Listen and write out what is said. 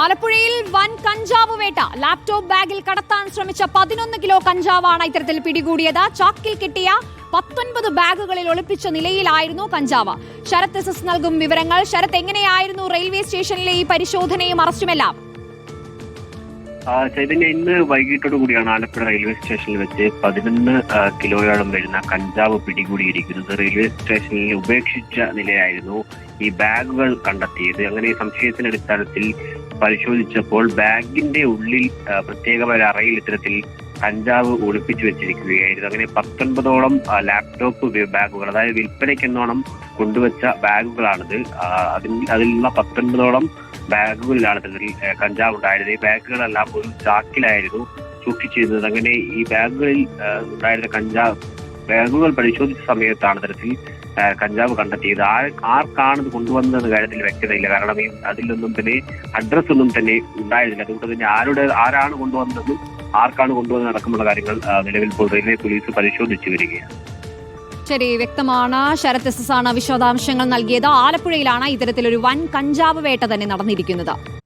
ആലപ്പുഴയിൽ വൻ കഞ്ചാവ് വേട്ട. ലാപ്ടോപ്പ് ബാഗിൽ കടത്താൻ ശ്രമിച്ച പതിനൊന്ന് കിലോ കഞ്ചാവാണ് ഇത്തരത്തിൽ പിടികൂടിയത്. ചാക്കിൽ കിട്ടിയ പത്തൊൻപത് ബാഗുകളിൽ ഒളിപ്പിച്ച നിലയിലായിരുന്നു കഞ്ചാവ്. ശരത് എസ് നൽകും വിവരങ്ങൾ. ശരത് എങ്ങനെയായിരുന്നു റെയിൽവേ സ്റ്റേഷനിലെ ഈ പരിശോധനയും അറസ്റ്റുമെല്ലാം? ചൈതന്യ ഇന്ന് വൈകിട്ടോടു കൂടിയാണ് ആലപ്പുഴ റെയിൽവേ സ്റ്റേഷനിൽ വെച്ച് പതിനൊന്ന് കിലോയോളം വരുന്ന കഞ്ചാവ് പിടികൂടിയിരിക്കുന്നത്. റെയിൽവേ സ്റ്റേഷനിൽ ഉപേക്ഷിച്ച നിലയായിരുന്നു ഈ ബാഗുകൾ കണ്ടെത്തിയത്. അങ്ങനെ സംശയത്തിന്റെ അടിസ്ഥാനത്തിൽ പരിശോധിച്ചപ്പോൾ ബാഗിന്റെ ഉള്ളിൽ പ്രത്യേകമായ അറയിൽ ഇത്തരത്തിൽ കഞ്ചാവ് ഒളിപ്പിച്ചു വെച്ചിരിക്കുകയായിരുന്നു. അങ്ങനെ പത്തൊൻപതോളം ആ, ലാപ്ടോപ്പ് ബാഗുകൾ അതായത് വിൽപ്പനയ്ക്കെന്നോണം കൊണ്ടുവച്ച ബാഗുകളാണിത്. ആ, അതിൽ അതിലുള്ള പത്തൊൻപതോളം ബാഗുകളിലാണ് ഇതിൽ കഞ്ചാവ് ഉണ്ടായിരുന്നത് ഈ ബാഗുകളെല്ലാം ഒരു ചാക്കിലായിരുന്നു സൂക്ഷിച്ചിരുന്നത് അങ്ങനെ ഈ ബാഗുകളിൽ ഉണ്ടായിരുന്ന കഞ്ചാവ് ബാഗുകൾ പരിശോധിച്ച സമയത്താണ് തരത്തിൽ കഞ്ചാവ് കണ്ടെത്തിയത്. ആർ ആർക്കാണ് ഇത് കൊണ്ടുവന്നതെന്ന കാര്യത്തിൽ വ്യക്തതയില്ല. കാരണം ഈ അതിലൊന്നും തന്നെ അഡ്രസ്സൊന്നും തന്നെ ഉണ്ടായിരുന്നില്ല. അതുകൊണ്ട് തന്നെ ആരുടെ ആരാണ് കൊണ്ടുവന്നതെന്നും ആർക്കാണ് കൊണ്ടുവന്ന് അടക്കമുള്ള കാര്യങ്ങൾ നിലവിൽ റെയിൽവേ പോലീസ് പരിശോധിച്ചു വരികയാണ്. ശരി വ്യക്തമാണ്. ശരത് എസ് എസ് ആണ് വിശദാംശങ്ങൾ നൽകിയത്. ആലപ്പുഴയിലാണ് ഇത്തരത്തിലൊരു വൻ കഞ്ചാവ് വേട്ട തന്നെ നടന്നിരിക്കുന്നത്.